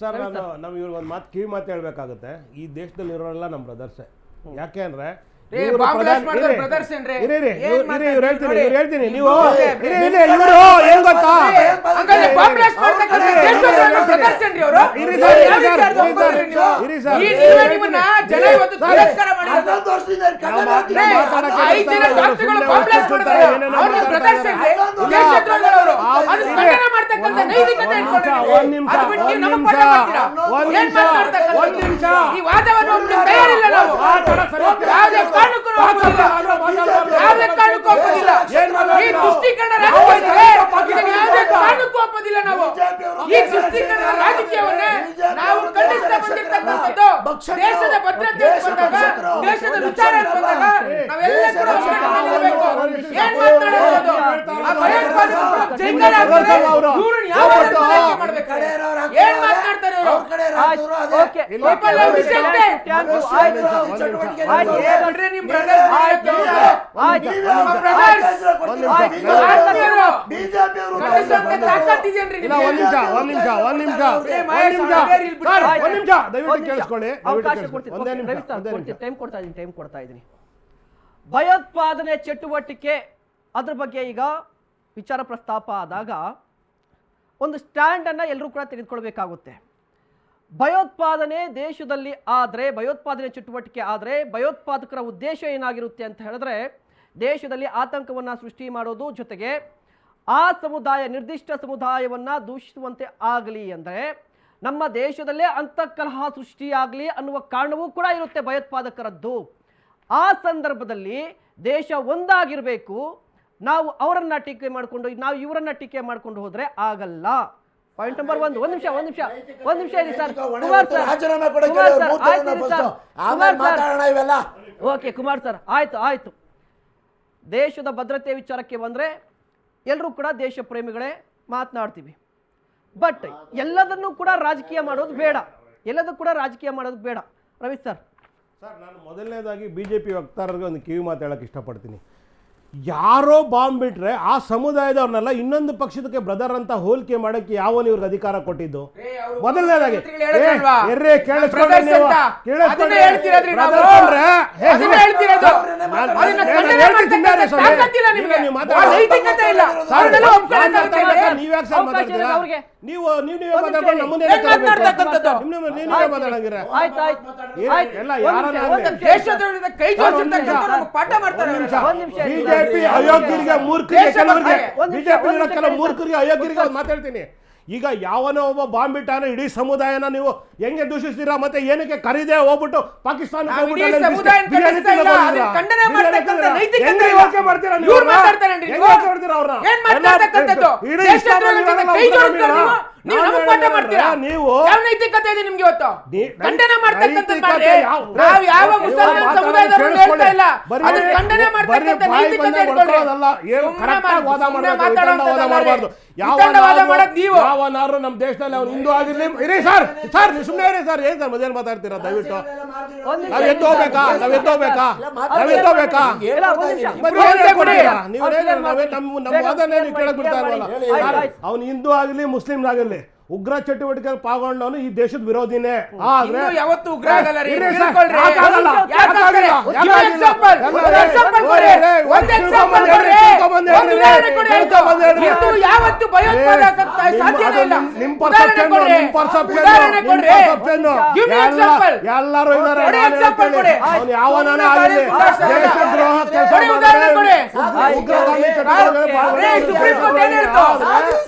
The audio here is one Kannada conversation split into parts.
ಸರ್ ನಾನು ನಮ್ಗೆ ಇವ್ರಿಗೆ ಒಂದು ಮಾತು ಕಿವಿ ಮಾತು ಹೇಳಬೇಕಾಗುತ್ತೆ. ಈ ದೇಶದಲ್ಲಿ ಇರೋರೆಲ್ಲ ನಮ್ಮ ಬ್ರದರ್ಸೇ ಯಾಕೆ ಅಂದ್ರೆ ಹೇಳ್ತೀನಿ ನೀವು ಏನ್ ಗೊತ್ತಾ? ಒಂದ್ ನಿಮಿಷ. ಒಂದ್ ನಿಮಿಷ, ಒಂದ್. ಈ ವಾದವನ್ನು ಒಪ್ಲಿಕ್ಕೆ ತಯಾರಿಲ್ಲ ನಾವು ಯಾವುದೇ ಕಾರಣಕ್ಕೂ ನಾವು ಒಪ್ಪೋದಿಲ್ಲ. ಯಾವುದೇ ಕಾರಣಕ್ಕೂ ಒಪ್ಪೋದಿಲ್ಲ ಏನ್ ಮಾತಾಡ್ತೀರಾ? ಈ ತುಷ್ಟೀಕರಣ ರಾಜಕೀಯ ಇದನ್ನ ಯಾವುದೇ ಕಾರಣಕ್ಕೂ ಒಪ್ಪೋದಿಲ್ಲ ನಾವು ಈ ತುಷ್ಟೀಕರಣ ರಾಜಕೀಯವನ್ನೇ ನಾವು ಖಂಡಿಸ್ತಾ ಬಂದಿರ್ತಕ್ಕಂಥದ್ದು ದೇಶದ ಭದ್ರತೆ ಅಂತ ಬಂದಾಗ ದೇಶದ ವಿಚಾರ ಅಂತ ಬಂದಾಗ ನಾವೆಲ್ಲ ಕೂಡ ಒಗ್ಗಟ್ಟಿನಿಂದಿರಬೇಕು. ಏನ್ ಮಾತಾಡೋದು ಆ ಭಯೋತ್ಪಾದಕರು ಜೈಕಾರ ಹಾಕ್ತಾರೆ, ಇವ್ರನ್ನ ಯಾವ ರೀತಿ ತನಿಖೆ ಮಾಡ್ಬೇಕು? ಕಡೆ ಇರೋರು ಏನ್ ಮಾತಾಡ್ತಾರೆ ಇವರು ಅವ್ರ ಕಡೆ ಇರೋರು ಅದೇ. ಓಕೆ ಇಲ್ಲ, People have rejected. ಆಯ್ತು, ಚಟುವಟಿಕೆ ಆಯ್ತು, ನಡೆಸೋದು. ಏನು? ಬಿಡ್ರಿ ನಿಮ್ brothers ಆಯ್ತು, ಆಯ್ತು. ನೀವೇ ನಮ್ಮ ಅವ್ರ brothers. ಆಯ್ತು, ಕೊಡ್ತೀವಿ. ಒಂದ್ ನಿಮಿಷ. BJP ಆಯ್ತು. BJP ಅವರು ಖಂಡಿಸೋಕೆ ತಾಕತ್ತಿದೆಯೇನ್ರಿ ಇಲ್ಲ ನಿಮ್ಗೆ? ಒಂದ್ ನಿಮಿಷ ಒಂದ್ ನಿಮಿಷ ಒಂದ್ ನಿಮಿಷ ಏ, ಒಂದ್ ಮಹೇಶ್ ನಿಮಿಷ ಅವ್ರೆ, ಬೇರೆ ಇಲ್ಲಿ ಬಿಡಿ. ಸರ್, ಆಯ್ತು. ಒಂದ್ ನಿಮಿಷ ದಯವಿಟ್ಟು ಒಂದ್ ನಿಮಿಷ. ಕೇಳಿಸ್ಕೊಳ್ಳಿ ಅವಕಾಶ ದಯವಿಟ್ಟು ಕೊಡ್ತೀನಿ ಒಂದೇ ಓಕೆ, ನಿಮಿಷ ರವಿ ಸರ್, ಒಂದೇ ಕೊಡ್ತೀನಿ ನಿಮಿಷ ಟೈಮ್ ಕೊಡ್ತಾ ಇದ್ದೀನಿ ಟೈಮ್ ಕೊಡ್ತಾ ಇದ್ದೀನಿ ಭಯೋತ್ಪಾದನೆ ಚಟುವಟಿಕೆ ಅದ್ರ ಬಗ್ಗೆ ಈಗ ವಿಚಾರ ಪ್ರಸ್ತಾಪ ಆದಾಗ ಒಂದು ಸ್ಟ್ಯಾಂಡನ್ನು ಎಲ್ಲರೂ ಕೂಡ ತೆಗೆದುಕೊಳ್ಬೇಕಾಗುತ್ತೆ. ಭಯೋತ್ಪಾದನೆ ದೇಶದಲ್ಲಿ ಆದರೆ, ಭಯೋತ್ಪಾದನೆ ಚಟುವಟಿಕೆ ಆದರೆ, ಭಯೋತ್ಪಾದಕರ ಉದ್ದೇಶ ಏನಾಗಿರುತ್ತೆ ಅಂತ ಹೇಳಿದ್ರೆ, ದೇಶದಲ್ಲಿ ಆತಂಕವನ್ನು ಸೃಷ್ಟಿ ಮಾಡೋದು ಜೊತೆಗೆ ಆ ಸಮುದಾಯ, ನಿರ್ದಿಷ್ಟ ಸಮುದಾಯವನ್ನು ದೂಷಿಸುವಂತೆ ಆಗಲಿ ಅಂದರೆ, ನಮ್ಮ ದೇಶದಲ್ಲೇ ಅಂತಃಕಲಹ ಸೃಷ್ಟಿಯಾಗಲಿ ಅನ್ನುವ ಕಾರಣವೂ ಕೂಡ ಇರುತ್ತೆ ಭಯೋತ್ಪಾದಕರದ್ದು. ಆ ಸಂದರ್ಭದಲ್ಲಿ ದೇಶ ಒಂದಾಗಿರಬೇಕು ನಾವು ಅವರನ್ನ ಟೀಕೆ ಮಾಡಿಕೊಂಡು ನಾವು ಇವರನ್ನ ಟೀಕೆ ಮಾಡ್ಕೊಂಡು ಹೋದ್ರೆ ಆಗಲ್ಲ. ಪಾಯಿಂಟ್ ನಂಬರ್ ಒಂದು. ಒಂದು ನಿಮಿಷ ಒಂದು ನಿಮಿಷ ಒಂದು ನಿಮಿಷ ಇರಿ ಸರ್. ಕುಮಾರ್ ಸರ್ ಕೊಡಕ್ಕೆ ಕುಮಾರ್ ಸರ್ ಆಯ್ತು. Sir. Kumar sir. Okay Kumar sir ಆಯ್ತು ಆಯ್ತು. ದೇಶದ ಭದ್ರತೆ ವಿಚಾರಕ್ಕೆ ಬಂದರೆ ಎಲ್ಲರೂ ಕೂಡ ದೇಶ ಪ್ರೇಮಿಗಳೇ ಮಾತನಾಡ್ತೀವಿ. ಬಟ್ ಎಲ್ಲದನ್ನು ಕೂಡ ರಾಜಕೀಯ ಮಾಡೋದು ಬೇಡ. ಎಲ್ಲದೂ ಕೂಡ ರಾಜಕೀಯ ಮಾಡೋದು ಬೇಡ. ರವಿ ಸರ್. ಸರ್ ನಾನು ಮೊದಲನೇದಾಗಿ ಬಿ ಜೆ ಪಿ ವಕ್ತಾರರಿಗೆ ಒಂದು ಕಿವಿ ಮಾತಾಡೋಕ್ಕೆ ಇಷ್ಟಪಡ್ತೀನಿ. ಯಾರೋ ಬಾಂಬ್ ಬಿಟ್ರೆ ಆ ಸಮುದಾಯದವ್ರನ್ನೆಲ್ಲ ಇನ್ನೊಂದು ಪಕ್ಷದಕ್ಕೆ ಬ್ರದರ್ ಅಂತ ಹೋಲಿಕೆ ಮಾಡಕ್ಕೆ ಯಾವ ಇವ್ರಿಗೆ ಅಧಿಕಾರ ಕೊಟ್ಟಿದ್ದು ಮೊದಲನೇದಾಗಿ ಮಂತ್ರಿಗಳು ಹೇಳಿದ್ರಲ್ವಾ? ಏ, ಎರ್ರೆ, ಕೇಳಿಸ್ಕೊಳ್ಳಿ brothers ನೀವು. ಅಂತ. ಕೇಳಿಸ್ಕೊಳ್ಳಿ. ಅದನ್ನೇ ಹೇಳ್ತಿರೋದ್ರಿ ನಾವು. brothers ಅಂದ್ರೆ, ಹೇ, ಅದನ್ನೇ ಹೇ. ಹೇಳ್ತಿರೋದು. ನಾನು- ಅದನ್ನ ನಾನು ಖಂಡನೆ ಹೇಳ್ತೀನಿ ಮಾಡ್ತಕ್ಕಂಥ ಸ್ವಾಮಿ. ನೀವು ಆ ಮಾತಾಡಿ. ನೈತಿಕತೆ ಇಲ್ಲ. ಸರ್, ಅವ್ರನ್ನೆಲ್ಲ ನಾನು ಒಪ್ಕೊಳ್ಳೋಕ್ಕಾಗುತ್ತೆ ಮಾತಾಡ್ತಾ ಇಲ್ಲಿ. ನೀವ್ ಯಾಕೆ ಮಾತಾಡ್ತೀರಾ? ನೀವು ನೀವು ನೀವೇ ಒಂದ್ ನಿಮಿಷ ಮಾತಾಡ್ಕೊಂಡು ಇರಿ. ನಮ್ಮನ್ನೇ ಏನ್ ಮಾತಾಡ್ತಕ್ಕಂಥದ್ದು? ನೀವು ನೀವೇ ಮಾತಾಡಂಗಿರ ಆಯ್ತು ಆಯ್ತು ಏನ್- ಆಯ್ತು. ಎಲ್ಲ ಒಂದ್ ಯಾರನ್ನ ನಿಮಿಷ, ಆಗ್ಲಿ. ಒಂದ್ ನಿಮಿಷ. ದೇಶದ್ರೋಹದ ಕೈ ಜೋಡಿಸಿರ್ತಕ್ಕಂಥವ್ರು ನಮ್ಗೆ ಪಾಠ ಮಾಡ್ತಾರೆ ನಿಮಿಷ. ಒಂದ್. ಬಿಜೆಪಿ ಅಯೋಗ್ಯರಿಗೆ ಮೂರ್ಖರಿಗೆ ದೇಶ ಕೆಲವರಿಗೆ ಬಗ್ಗೆ. ಒಂದ್ ನಿಮಿಷ, ಬಿಜೆಪಿ ಒಂದ್ ನಿಮಿಷ ಕೆಲವು ಕೇಳಿ ಮೂರ್ಖರಿಗೆ ಅಯೋಗ್ಯರಿಗೆ ಮಾತಾಡ್ತೀನಿ ಈಗ ಯಾವನೋ ಒಬ್ಬ ಬಾಂಬ್ ಬಿಟ್ಟಾನ ಇಡೀ ಸಮುದಾಯನ ನೀವು ಹೆಂಗೆ ದೂಷಿಸ್ತೀರಾ? ಮತ್ತೆ ಏನಕ್ಕೆ ಕರೀದೆ ಹೋಗ್ಬಿಟ್ಟು ಪಾಕಿಸ್ತಾನ ನಾವು. ನೈತಿಕತೆ ಇದೆ ನಿಮ್ಗೆ ಇವತ್ತು? ಖಂಡನೆ ಮಾಡ್ತಕ್ಕಂಥದ್ದು ನಾವು ಯಾವ ಮುಸಲ್ಮಾನ್ ಸಮುದಾಯದವರು ಹೇಳ್ತಾ ಇಲ್ಲ. ಅದನ್ನ ಖಂಡನೆ ಮಾಡ್ತಕ್ಕಂಥ ನೈತಿಕತೆ ಇಟ್ಕೊಳ್ಳಿ ವಾದ ನಾವು- ಮಾಡೋದು ನೀವು. ಯಾವನಾದ್ರು ನಮ್ಮ ದೇಶದಲ್ಲಿ ಅವ್ನು ಹಿಂದೂ ಆಗಿರ್ಲಿ ಇರಿ ಸರ್ ಸರ್ ಸುಮ್ಮನೆ ಇರಿ ಸರ್ ಏನ್ ಸರ್ ಮೊದಲು ಮಾತಾಡ್ತೀರಾ? ದಯವಿಟ್ಟು. ನಾವ್ ಎದ್ದು ಹೋಗ್ಬೇಕಾ? ನಾವ್ ಎದ್ದು ಹೋಗ್ಬೇಕಾ? ನಾವ್ ಎದ್ದು ಹೋಗ್ಬೇಕಾ? ನೀವ್ ನಾವೇ ನಮ್ಮ ವಾದನೆ ನೀವು ಕೇಳಕ್ ಬಿಡ್ತಾ ಇಲ್ವಲ್ಲ. ಅವ್ನು ಹಿಂದೂ ಆಗಲಿ ಮುಸ್ಲಿಂ ಆಗಲಿ. ಉಗ್ರ ಚಟುವಟಿಕೆ ಪಾಲ್ಗೊಂಡವನು ಈ ದೇಶದ ವಿರೋಧಿನೇ ಆದ್ರೆ ಯಾವತ್ತು ಯಾವತ್ತೂ ಉಗ್ರ ಆಗಲ್ಲ ರೀ, ಸರ್, ತಿಳ್ಕೊಳ್ರಿ. ಯಾಕಾಗಲ್ಲ? ಯಾಕಾಗಲ್ಲ? ಒಂದು. ಒಂದು ಒಂದು ಉದಾಹರಣೆ ಕೊಡಿ ಆಯ್ತು. ತಿಳ್ಕೊಂಬಂದು ಹೇಳ್ರಿ. ಭಯೋತ್ಪಾದಕ ಸಾಧ್ಯನೇ ಇಲ್ಲ. ಅದು ನಿಮ್ ಉದಾಹರಣೆ perception, ಕೊಡಿ. ನಿಮ್ perception, ಉದಾಹರಣೆ ನಿಮ್ ಕೊಡ್ರಿ. perception. Give me example. ಎಲ್ಲರೂ ಇದಾರೆ ಕೊಡಿ ನಾನು example ಹೇಳ್ತೀನಿ. ಕೊಡಿ. ಅವ್ನು ಯಾವನಾನ ಆಗಲಿ ಗಾಳಿ ಬಿಸಾಡ್ತಾ ಇಲ್ಲ. ದೇಶದ್ರೋಹ ಕೆಲಸ ಕೊಡಿ ಉದಾಹರಣೆ ಕೊಡಿ. ಉಗ್ರಗಾಮಿ ಏ, ಚಟುವಟಿಕೆ ಸುಪ್ರೀಂ ಕೋರ್ಟ್ ಏನ್ ಹೇಳ್ತು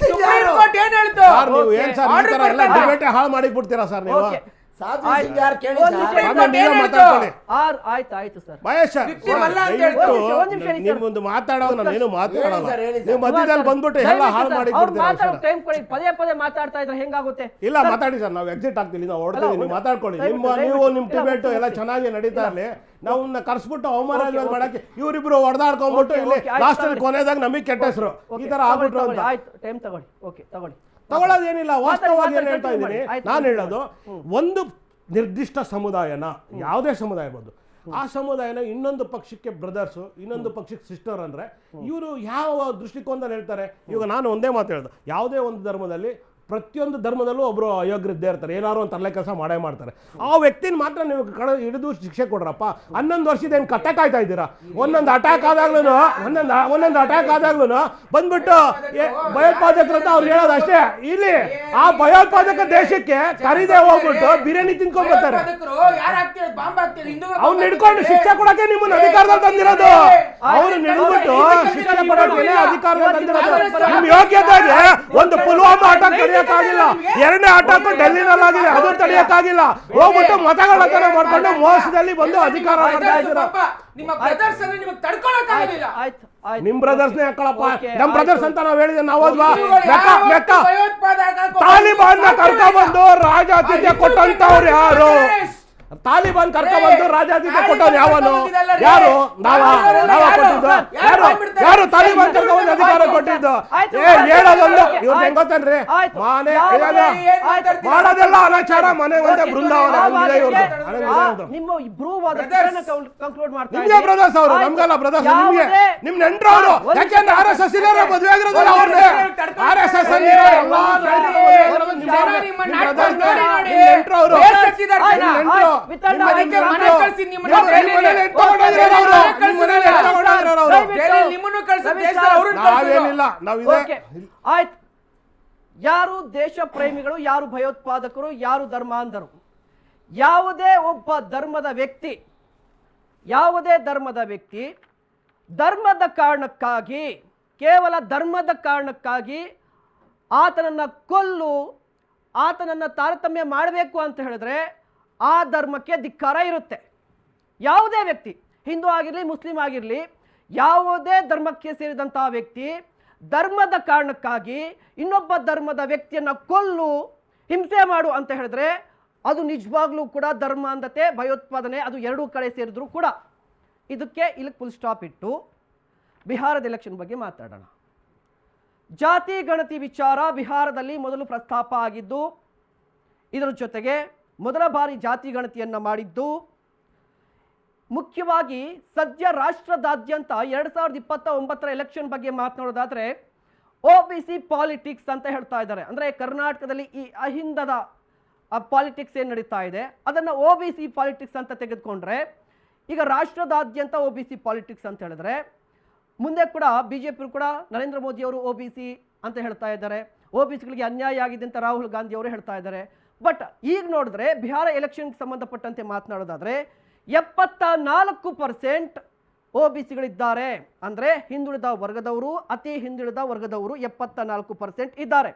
ಸುಪ್ರೀಂ ಕೋರ್ಟ್ ಏನ್ ಹೇಳ್ತು ಸರ್ ನೀವು ಏನ್ ಸರ್ ಈ ತರ ಎಲ್ಲ. ಡಿಬೇಟ್ ಹಾಳು ಮಾಡಿ ಬಿಡ್ತೀರಾ ಸರ್ ನೀವು? ಓಕೆ ಸಾಧು ಸಿಂಗ್ ಯಾರು ಕೇಳಿ? ಒಂದ್ ಸರ್? ನಿಮಿಷ ಆಮೇಲೆ ನೀವೇ ಏನ್ ಹೇಳ್ತು? ಮಾತಾಡ್ಕೊಳ್ಳಿ. ಆರ್ ಆಯ್ತು ಆಯ್ತು ಸರ್. ಮಹೇಶ್ ಸರ್ Victim ಅಲ್ಲ ಅಂತ ದಯವಿಟ್ಟು ಹೇಳ್ತಾರೆ. ಒಂದ್ ನಿಮಿಷ ಇರಿ ಸರ್. ನಿಮ್ ಒಂದು ಮಾತಾಡೋದು ನಾನು ಏನು ಮಾತಾಡಲ್ಲ ಹೇಳಿ ಸರ್, ಹೇಳಿ ಸರ್. ನೀವು ಮಧ್ಯದಲ್ಲಿ ಬಂದ್ಬಿಟ್ಟು ಎಲ್ಲ ಹಾಳು ಮಾಡಿ ಅವ್ರು ಬಿಡ್ತೀರಾ ಮಾತಾಡೋ ಸರ್ ಟೈಮ್ ಕೊಡಿ. ಪದೇ ಪದೇ ಮಾತಾಡ್ತಾ ಇದ್ರೆ ಹೆಂಗಾಗುತ್ತೆ? ಇಲ್ಲ ಮಾತಾಡಿ ಸರ್ ನಾವು ಎಕ್ಸಿಟ್ ಆಗ್ತೀವಿ ನಾವು ಹೊಡ್ತೀವಿ ನೀವು ಮಾತಾಡ್ಕೊಳ್ಳಿ. ದಯವಿಟ್ಟು, ನಿಮ್ಮ ನೀವು ನಿಮ್ಮ ಇಲ್ಲ, ಡಿಬೇಟ್ ಎಲ್ಲ. ಚೆನ್ನಾಗಿ ನಡೀತಾ ಇರಲಿ. ನಾವು ಕರ್ಸ್ಬಿಟ್ಟು ಅವಮಾನ. ಮಾಡಕ್ಕೆ ಇವರಿಬ್ರು ಹೊಡೆದಾಡ್ಕೊಂಡ್ಬಿಟ್ಟು ಇಲ್ಲಿ ಓಕೆ, ಆಯ್ತು, ಲಾಸ್ಟ್ ಅಲ್ಲಿ ತಗೊಳ್ಳಿ. ಕೊನೆದಾಗ ನಮಗೆ ಕೆಟ್ಟ ಹೆಸರು. ಈ ತರ ಆಗ್ಬಿಟ್ರು ಅಂತ. ಆಯ್ತು ಟೈಮ್ ತಗೊಳ್ಳಿ. ಓಕೆ ತಗೊಳ್ಳಿ. ತಗೊಳ್ಳೋದೇನಿಲ್ಲ ವಾಸ್ತವವಾಗಿ ಏನ್ ಹೇಳ್ತಾ ಇದ್ದೀನಿ? ನಾನು ಹೇಳೋದು ಒಂದು ನಿರ್ದಿಷ್ಟ ಸಮುದಾಯನ ಯಾವುದೇ ಸಮುದಾಯ ಬಂದು ಆ ಸಮುದಾಯನ ಇನ್ನೊಂದು ಪಕ್ಷಕ್ಕೆ ಬ್ರದರ್ಸ್ ಇನ್ನೊಂದು ಪಕ್ಷಕ್ಕೆ ಸಿಸ್ಟರ್ ಅಂದ್ರೆ ಇವರು ಯಾವ ದೃಷ್ಟಿಕೋನದಲ್ಲಿ ಹೇಳ್ತಾರೆ? ಇವಾಗ ನಾನು ಒಂದೇ ಮಾತು ಹೇಳ್ದೆ ಯಾವುದೇ ಒಂದು ಧರ್ಮದಲ್ಲಿ ಪ್ರತಿಯೊಂದು ಧರ್ಮದಲ್ಲೂ ಒಬ್ಬರು ಅಯೋಗ್ಯರಿದ್ದೇ ಇರ್ತಾರೆ. ಏನಾದ್ರು ಒಂದು ತರಲೆ ಕೆಲಸ ಮಾಡೇ ಮಾಡ್ತಾರೆ. ಆ ವ್ಯಕ್ತಿನ ಮಾತ್ರ ನೀವು ಕಡ ಹಿಡಿದು ಶಿಕ್ಷೆ ಕೊಡ್ರಪ್ಪ. ಹನ್ನೊಂದು ವರ್ಷದ ಏನು ಕಟ್ಟ ಕಾಯ್ತಾ ಇದ್ದೀರಾ? ಒಂದೊಂದು ಅಟ್ಯಾಕ್ ಆದಾಗ್ಲೂ ಒಂದೊಂದು ಒಂದೊಂದು ಅಟ್ಯಾಕ್ ಆದಾಗ್ಲೂ ಬಂದ್ಬಿಟ್ಟು ಭಯೋತ್ಪಾದಕರು ಅಂತ ಅವ್ರು ಹೇಳೋದು ಅಷ್ಟೇ. ಇಲ್ಲಿ ಆ ಭಯೋತ್ಪಾದಕ ದೇಶಕ್ಕೆ ಕರಿದೆ ಹೋಗ್ಬಿಟ್ಟು ಬಿರಿಯಾನಿ ತಿನ್ಕೊಂಡ್ ಬರ್ತಾರೆ. ಅವ್ನು ಹಿಡ್ಕೊಂಡು ಶಿಕ್ಷೆ ಕೊಡಕ್ಕೆ ನಿಮ್ಮನ್ನ ಅಧಿಕಾರದಲ್ಲಿ ತಂದಿರೋದು. ಅವ್ರು ಹಿಡಿದ್ಬಿಟ್ಟು ಶಿಕ್ಷೆ ಕೊಡಕ್ಕೆ ಅಧಿಕಾರದಲ್ಲಿ ತಂದಿರೋದು. ನಿಮ್ ಯೋಗ್ಯತೆಗೆ ಒಂದು ಪುಲ್ವಾಮಾ ಅಟ್ಯಾಕ್ ತಡೆಯಕ್ಕಾಗಿಲ್ಲ. ಎರಡನೇ ಅಟ್ಯಾಕ್ ಡೆಲ್ಲಿನಲ್ಲಿ ಆಗಿದೆ ಅದು ತಡೆಯಕ್ಕಾಗಿಲ್ಲ. ಹೋಗ್ಬಿಟ್ಟು ಮತಗಳ ತರ ಮಾಡ್ಕೊಂಡು ಮೋಸದಲ್ಲಿ ಬಂದು ಅಧಿಕಾರ ಮಾಡ್ತಾ ಇದ್ದೀರಾ? ನಿಮ್ಮ ಬ್ರದರ್ಸ್ ಅನ್ನು ನಿಮಗೆ ತಡ್ಕೊಳಕ್ಕಾಗೋದಿಲ್ಲ. ಆಯ್ತು ಆಯ್ತು ನಿಮ್ ಬ್ರದರ್ಸ್ನೇ ಹಾಕೊಳಪ್ಪ Okay, ನಮ್ ಬ್ರದರ್ಸ್. ಅಂತ ನಾವ್ ಹೇಳಿದ್ರೆ ನಾವು ಹೋದ್ವಾ? ಹಿಂದೂಗಳು ಮೆಕ್ಕ ಯಾವತ್ತೂ ಮೆಕ್ಕ. ಭಯೋತ್ಪಾದಕ ತಾಲಿಬಾನ್ ಕರ್ಕೊಂಡ್ಬಂದು ರಾಜಾತಿಥ್ಯ ಕೊಟ್ಟಂತವ್ರು ಯಾರು? ತಾಲಿಬಾನ್ ಕರ್ಕೊಂಡ್ಬಂದು ರಾಜಾಜಿಗೆ ಕೊಟ್ಟವ್ರು ಯಾವನು ಯಾರು ನಾವ ನಾವ ಕೊಟ್ಟಿದ್ದು ಯಾರು ಯಾರು ತಾಲಿಬಾನ್ ಕರ್ಕೊಂಡ್ಬಂದು ಅಧಿಕಾರ ಕೊಟ್ಟಿದ್ದು. ಏ ಹೇಳೋದೊಂದು. ಇವ್ರು ಹೆಂಗ್ ಗೊತ್ತೇನ್ರಿ. ಮಾನೆ. ಮಾಡೋದೆಲ್ಲ ಅನಾಚಾರ ಮನೆ ಒಂದೇ ಬೃಂದಾವನ ಹಂಗಿದೆ ಇವ್ರದ್ದು. ನಿಮ್ಮ ಕಂಕ್ಲೂಡ್ ನಿಮ್ಗೆ ಬ್ರದರ್ಸ್ ಅವರು. ನಮ್ಗಲ್ಲ ಬ್ರದರ್ಸ್ ನಿಮ್ಗೆ ನಿಮ್ ನೆಂಟ್ರು ಅವರು ಯಾಕೆಂದ್ರೆ ಆರ್ ಎಸ್ ಎಸ್ ಇಲ್ಲ ಮದುವೆ ಆಗಿರೋದಲ್ಲ ಅವ್ರನ್ನೇ ಆರ್ ಎಸ್ ಎಸ್ ಅಲ್ಲಿ ಇರೋ ಎಲ್ಲಾ ನೆಂಟ್ರು ಅವರು. ನೆಂಟ್ರು. ಅವರು. ಆಯ್ತು. ಯಾರು ದೇಶ ಪ್ರೇಮಿಗಳು ಯಾರು ಭಯೋತ್ಪಾದಕರು ಯಾರು ಧರ್ಮಾಂಧರು? ಯಾವುದೇ ಒಬ್ಬ ಧರ್ಮದ ವ್ಯಕ್ತಿ ಯಾವುದೇ ಧರ್ಮದ ವ್ಯಕ್ತಿ ಧರ್ಮದ ಕಾರಣಕ್ಕಾಗಿ ಕೇವಲ ಧರ್ಮದ ಕಾರಣಕ್ಕಾಗಿ ಆತನನ್ನು ಕೊಲ್ಲು ಆತನನ್ನು ತಾರತಮ್ಯ ಮಾಡಬೇಕು ಅಂತ ಹೇಳಿದ್ರೆ ಆ ಧರ್ಮಕ್ಕೆ ಧಿಕ್ಕಾರ ಇರುತ್ತೆ. ಯಾವುದೇ ವ್ಯಕ್ತಿ, ಹಿಂದೂ ಆಗಿರಲಿ, ಮುಸ್ಲಿಂ ಆಗಿರಲಿ, ಯಾವುದೇ ಧರ್ಮಕ್ಕೆ ಸೇರಿದಂತಹ ವ್ಯಕ್ತಿ ಧರ್ಮದ ಕಾರಣಕ್ಕಾಗಿ ಇನ್ನೊಬ್ಬ ಧರ್ಮದ ವ್ಯಕ್ತಿಯನ್ನು ಕೊಲ್ಲು, ಹಿಂಸೆ ಮಾಡು ಅಂತ ಹೇಳಿದ್ರೆ ಅದು ನಿಜವಾಗ್ಲೂ ಕೂಡ ಧರ್ಮಾಂಧತೆ ಭಯೋತ್ಪಾದನೆ, ಅದು ಎರಡೂ ಕಡೆ ಸೇರಿದ್ರು ಕೂಡ. ಇದಕ್ಕೆ ಇಲ್ಲಿ ಫುಲ್ ಸ್ಟಾಪ್ ಇಟ್ಟು ಬಿಹಾರದ ಎಲೆಕ್ಷನ್ ಬಗ್ಗೆ ಮಾತಾಡೋಣ. ಜಾತಿ, ಗಣತಿ ವಿಚಾರ ಬಿಹಾರದಲ್ಲಿ ಮೊದಲು ಪ್ರಸ್ತಾಪ ಆಗಿದ್ದು, ಇದರ ಜೊತೆಗೆ ಮೊದಲ ಬಾರಿ ಜಾತಿ ಗಣತಿಯನ್ನು ಮಾಡಿದ್ದು, ಮುಖ್ಯವಾಗಿ ಸದ್ಯ ರಾಷ್ಟ್ರದಾದ್ಯಂತ ಎರಡು ಸಾವಿರದ ಇಪ್ಪತ್ತ ಒಂಬತ್ತರ ಎಲೆಕ್ಷನ್ ಬಗ್ಗೆ ಮಾತನಾಡೋದಾದ್ರೆ ಒ ಬಿ ಸಿ ಪಾಲಿಟಿಕ್ಸ್ ಅಂತ ಹೇಳ್ತಾ ಇದ್ದಾರೆ. ಅಂದರೆ ಕರ್ನಾಟಕದಲ್ಲಿ ಈ ಅಹಿಂದದ ಪಾಲಿಟಿಕ್ಸ್ ಏನು ನಡೀತಾ ಇದೆ, ಅದನ್ನು ಒ ಬಿ ಸಿ ಪಾಲಿಟಿಕ್ಸ್ ಅಂತ ತೆಗೆದುಕೊಂಡ್ರೆ, ಈಗ ರಾಷ್ಟ್ರದಾದ್ಯಂತ ಒ ಬಿ ಸಿ ಪಾಲಿಟಿಕ್ಸ್ ಅಂತ ಹೇಳಿದ್ರೆ, ಮುಂದೆ ಕೂಡ ಬಿ ಜೆ ಪಿಯು ಕೂಡ ನರೇಂದ್ರ ಮೋದಿ ಅವರು ಒ ಬಿ ಸಿ ಅಂತ ಹೇಳ್ತಾ ಇದ್ದಾರೆ. ಒ ಬಿ ಸಿಗಳಿಗೆ ಅನ್ಯಾಯ ಆಗಿದೆ ಅಂತ ರಾಹುಲ್ ಗಾಂಧಿ ಅವರು ಹೇಳ್ತಾ ಇದ್ದಾರೆ. ಬಟ್ ಈಗ ನೋಡಿದ್ರೆ ಬಿಹಾರ ಎಲೆಕ್ಷನ್ಗೆ ಸಂಬಂಧಪಟ್ಟಂತೆ ಮಾತನಾಡೋದಾದರೆ ಎಪ್ಪತ್ತ ನಾಲ್ಕು ಪರ್ಸೆಂಟ್ ಒ ಬಿ ಸಿಗಳಿದ್ದಾರೆ. ಅಂದರೆ ಹಿಂದುಳಿದ ವರ್ಗದವರು, ಅತಿ ಹಿಂದುಳಿದ ವರ್ಗದವರು ಎಪ್ಪತ್ತ ನಾಲ್ಕು ಪರ್ಸೆಂಟ್ ಇದ್ದಾರೆ.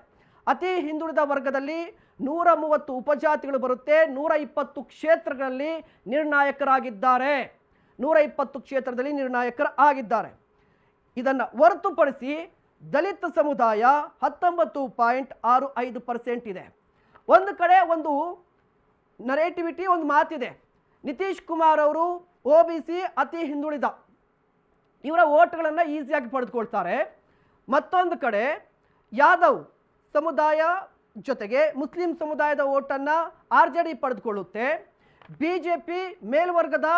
ಅತಿ ಹಿಂದುಳಿದ ವರ್ಗದಲ್ಲಿ ನೂರ ಮೂವತ್ತು ಉಪಜಾತಿಗಳು ಬರುತ್ತೆ ನೂರ ಇಪ್ಪತ್ತು ಕ್ಷೇತ್ರಗಳಲ್ಲಿ ನಿರ್ಣಾಯಕರಾಗಿದ್ದಾರೆ. ನೂರ ಇಪ್ಪತ್ತು ಕ್ಷೇತ್ರದಲ್ಲಿ ನಿರ್ಣಾಯಕರ ಆಗಿದ್ದಾರೆ ಇದನ್ನು ಹೊರತುಪಡಿಸಿ ದಲಿತ ಸಮುದಾಯ ಹತ್ತೊಂಬತ್ತು ಪಾಯಿಂಟ್ ಆರು ಐದು ಪರ್ಸೆಂಟ್ ಇದೆ. ಒಂದು ಕಡೆ ಒಂದು ನರೇಟಿವಿಟಿ ಒಂದು ಮಾತಿದೆ. ನಿತೀಶ್ ಕುಮಾರ್ ಅವರು ಒ ಬಿ ಸಿ ಅತಿ ಹಿಂದುಳಿದ. ಇವರ ಓಟ್ಗಳನ್ನು ಈಸಿಯಾಗಿ ಪಡೆದುಕೊಳ್ತಾರೆ. ಮತ್ತೊಂದು ಕಡೆ ಯಾದವ್ ಸಮುದಾಯ ಜೊತೆಗೆ ಮುಸ್ಲಿಂ ಸಮುದಾಯದ ಓಟನ್ನು ಆರ್ ಜೆ ಡಿ ಪಡೆದುಕೊಳ್ಳುತ್ತೆ. ಬಿ ಜೆ ಪಿ ಮೇಲ್ವರ್ಗದ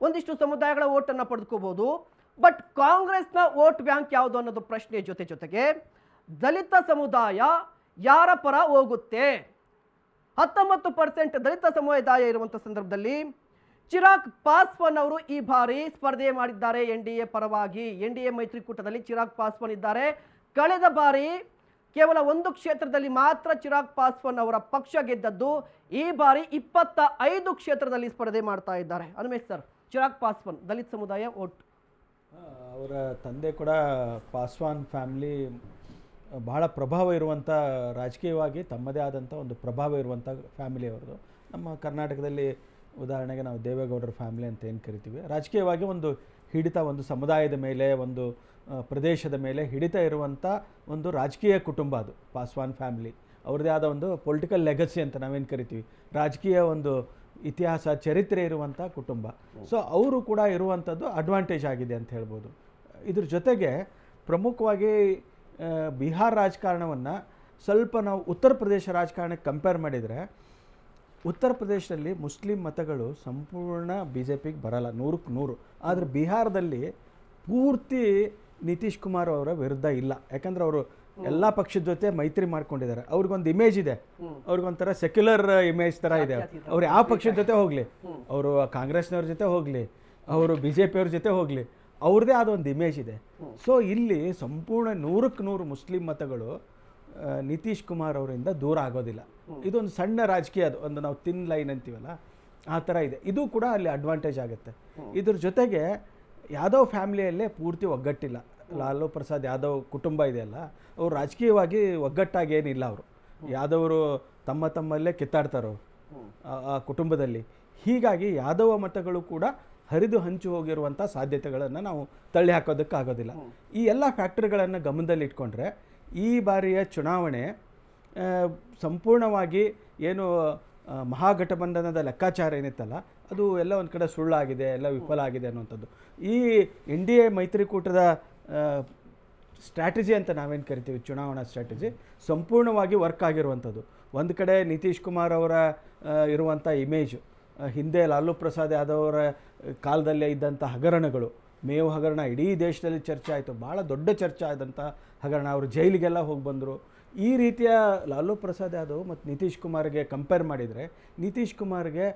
ಒಂದಿಷ್ಟು ಸಮುದಾಯಗಳ ಓಟನ್ನು ಪಡೆದುಕೋಬೋದು ಬಟ್ ಕಾಂಗ್ರೆಸ್ನ ವೋಟ್ ಬ್ಯಾಂಕ್ ಯಾವುದು ಅನ್ನೋದು ಪ್ರಶ್ನೆ ಜೊತೆ ಜೊತೆಗೆ ದಲಿತ ಸಮುದಾಯ ಯಾರ ಪರ ಹೋಗುತ್ತೆ? ಹತ್ತೊಂಬತ್ತು ಪರ್ಸೆಂಟ್ ದಲಿತ ಸಮುದಾಯ ಇರುವಂಥ ಸಂದರ್ಭದಲ್ಲಿ ಚಿರಾಗ್ ಪಾಸ್ವಾನ್ ಅವರು ಈ ಬಾರಿ ಸ್ಪರ್ಧೆ ಮಾಡಿದ್ದಾರೆ ಎನ್ ಡಿ ಎ ಪರವಾಗಿ. ಎನ್ ಡಿ ಎ ಮೈತ್ರಿಕೂಟದಲ್ಲಿ ಚಿರಾಗ್ ಪಾಸ್ವಾನ್ ಇದ್ದಾರೆ. ಕಳೆದ ಬಾರಿ ಕೇವಲ ಒಂದು ಕ್ಷೇತ್ರದಲ್ಲಿ ಮಾತ್ರ ಚಿರಾಗ್ ಪಾಸ್ವಾನ್ ಅವರ ಪಕ್ಷ ಗೆದ್ದದ್ದು. ಈ ಬಾರಿ ಇಪ್ಪತ್ತ ಐದು ಕ್ಷೇತ್ರದಲ್ಲಿ ಸ್ಪರ್ಧೆ ಮಾಡ್ತಾ ಇದ್ದಾರೆ. ಅನುಮೇಶ್ ಸರ್, ಚಿರಾಗ್ ಪಾಸ್ವಾನ್, ದಲಿತ ಸಮುದಾಯ ಓಟ್ ಅವರ ತಂದೆ ಕೂಡ ಪಾಸ್ವಾನ್ ಫ್ಯಾಮ್ಲಿ ಬಹಳ ಪ್ರಭಾವ ಇರುವಂಥ ರಾಜಕೀಯವಾಗಿ ತಮ್ಮದೇ ಆದಂಥ ಒಂದು ಪ್ರಭಾವ ಇರುವಂಥ ಫ್ಯಾಮಿಲಿ ಅವ್ರದ್ದು. ನಮ್ಮ ಕರ್ನಾಟಕದಲ್ಲಿ ಉದಾಹರಣೆಗೆ ನಾವು ದೇವೇಗೌಡರ ಫ್ಯಾಮಿಲಿ ಅಂತ ಏನು ಕರಿತೀವಿ. ರಾಜಕೀಯವಾಗಿ ಒಂದು ಹಿಡಿತ ಒಂದು ಸಮುದಾಯದ ಮೇಲೆ, ಒಂದು ಪ್ರದೇಶದ ಮೇಲೆ ಹಿಡಿತ ಇರುವಂಥ ಒಂದು ರಾಜಕೀಯ ಕುಟುಂಬ ಅದು, ಪಾಸ್ವಾನ್ ಫ್ಯಾಮಿಲಿ ಅವ್ರದ್ದೇ ಆದ ಒಂದು ಪೊಲಿಟಿಕಲ್ ಲೆಗಸಿ ಅಂತ ನಾವೇನು ಕರಿತೀವಿ. ರಾಜಕೀಯ ಒಂದು ಇತಿಹಾಸ, ಚರಿತ್ರೆ ಇರುವಂಥ ಕುಟುಂಬ. ಸೊ ಅವರು ಕೂಡ ಇರುವಂಥದ್ದು ಅಡ್ವಾಂಟೇಜ್ ಆಗಿದೆ ಅಂತ ಹೇಳ್ಬೋದು. ಇದ್ರ ಜೊತೆಗೆ ಪ್ರಮುಖವಾಗಿ ಬಿಹಾರ ರಾಜಕಾರಣವನ್ನು ಸ್ವಲ್ಪ ನಾವು ಉತ್ತರ ಪ್ರದೇಶ ರಾಜಕಾರಣಕ್ಕೆ ಕಂಪೇರ್ ಮಾಡಿದರೆ ಉತ್ತರ ಪ್ರದೇಶದಲ್ಲಿ ಮುಸ್ಲಿಂ ಮತಗಳು ಸಂಪೂರ್ಣ ಬಿ ಜೆ ಪಿಗೆ ಬರಲ್ಲ ನೂರಕ್ಕೆ ನೂರು. ಆದರೆ ಬಿಹಾರದಲ್ಲಿ ಪೂರ್ತಿ ನಿತೀಶ್ ಕುಮಾರ್ ಅವರ ವಿರುದ್ಧ ಇಲ್ಲ. ಯಾಕಂದ್ರೆ ಅವರು ಎಲ್ಲ ಪಕ್ಷದ ಜೊತೆ ಮೈತ್ರಿ ಮಾಡ್ಕೊಂಡಿದ್ದಾರೆ. ಅವ್ರಿಗೊಂದು ಇಮೇಜ್ ಇದೆ. ಅವ್ರಿಗೊಂಥರ ಸೆಕ್ಯುಲರ್ ಇಮೇಜ್ ಥರ ಇದೆ. ಅವ್ರು ಯಾವ ಪಕ್ಷದ ಜೊತೆ ಹೋಗಲಿ? ಅವರು ಕಾಂಗ್ರೆಸ್ನವ್ರ ಜೊತೆ ಹೋಗಲಿ. ಅವರು ಬಿ ಜೆ ಪಿಯವ್ರ ಜೊತೆ ಹೋಗಲಿ. ಅವ್ರದ್ದೇ ಆದ ಒಂದು ಇಮೇಜ್ ಇದೆ. ಸೊ ಇಲ್ಲಿ ಸಂಪೂರ್ಣ ನೂರಕ್ಕೆ ನೂರು ಮುಸ್ಲಿಂ ಮತಗಳು ನಿತೀಶ್ ಕುಮಾರ್ ಅವರಿಂದ ದೂರ ಆಗೋದಿಲ್ಲ. ಇದೊಂದು ಸಣ್ಣ ರಾಜಕೀಯ ಅದು ಒಂದು ನಾವು ತಿನ್ ಲೈನ್ ಅಂತೀವಲ್ಲ ಆ ಥರ ಇದೆ. ಇದು ಕೂಡ ಅಲ್ಲಿ ಅಡ್ವಾಂಟೇಜ್ ಆಗುತ್ತೆ. ಇದ್ರ ಜೊತೆಗೆ ಯಾದವ್ ಫ್ಯಾಮಿಲಿಯಲ್ಲೇ ಪೂರ್ತಿ ಒಗ್ಗಟ್ಟಿಲ್ಲ. ಲಾಲು ಪ್ರಸಾದ್ ಯಾದವ್ ಕುಟುಂಬ ಇದೆಯಲ್ಲ ಅವ್ರು ರಾಜಕೀಯವಾಗಿ ಒಗ್ಗಟ್ಟಾಗಿ ಏನಿಲ್ಲ ಅವರು ಯಾದವರು ತಮ್ಮ ತಮ್ಮಲ್ಲೇ ಕಿತ್ತಾಡ್ತಾರೋ ಆ ಕುಟುಂಬದಲ್ಲಿ. ಹೀಗಾಗಿ ಯಾದವ ಮತಗಳು ಕೂಡ ಹರಿದು ಹಂಚು ಹೋಗಿರುವಂಥ ಸಾಧ್ಯತೆಗಳನ್ನು ನಾವು ತಳ್ಳಿ ಹಾಕೋದಕ್ಕಾಗೋದಿಲ್ಲ. ಈ ಎಲ್ಲ ಫ್ಯಾಕ್ಟರ್ಗಳನ್ನು ಗಮನದಲ್ಲಿ ಇಟ್ಕೊಂಡ್ರೆ ಈ ಬಾರಿಯ ಚುನಾವಣೆ ಸಂಪೂರ್ಣವಾಗಿ ಏನು ಮಹಾಗಠಬಂಧನದ ಲೆಕ್ಕಾಚಾರ ಏನಿತ್ತಲ್ಲ, ಅದು ಎಲ್ಲ ಒಂದು ಕಡೆ ಸುಳ್ಳಾಗಿದೆ, ಎಲ್ಲ ವಿಫಲ ಆಗಿದೆ ಅನ್ನುವಂಥದ್ದು. ಈ ಎನ್ ಡಿ ಎ ಮೈತ್ರಿಕೂಟದ ಸ್ಟ್ರಾಟಜಿ ಅಂತ ನಾವೇನು ಕರಿತೀವಿ, ಚುನಾವಣಾ ಸ್ಟ್ರಾಟಜಿ, ಸಂಪೂರ್ಣವಾಗಿ ವರ್ಕ್ ಆಗಿರುವಂಥದ್ದು. ಒಂದು ಕಡೆ ನಿತೀಶ್ ಕುಮಾರ್ ಅವರ ಇರುವಂಥ ಇಮೇಜು ಹಿಂದೆ ಲಾಲು ಪ್ರಸಾದ್ ಯಾದವರ ಕಾಲದಲ್ಲೇ ಇದ್ದಂಥ ಹಗರಣಗಳು, ಮೇವು ಹಗರಣ, ಇಡೀ ದೇಶದಲ್ಲಿ ಚರ್ಚೆ ಆಯಿತು ಭಾಳ ದೊಡ್ಡ ಚರ್ಚೆ ಆದಂಥ ಹಗರಣ, ಅವರು ಜೈಲಿಗೆಲ್ಲ ಹೋಗಿ ಬಂದರು. ಈ ರೀತಿಯ ಲಾಲು ಪ್ರಸಾದ್ ಯಾದವ್ ಮತ್ತು ನಿತೀಶ್ ಕುಮಾರ್ಗೆ ಕಂಪೇರ್ ಮಾಡಿದರೆ, ನಿತೀಶ್ ಕುಮಾರ್ಗೆ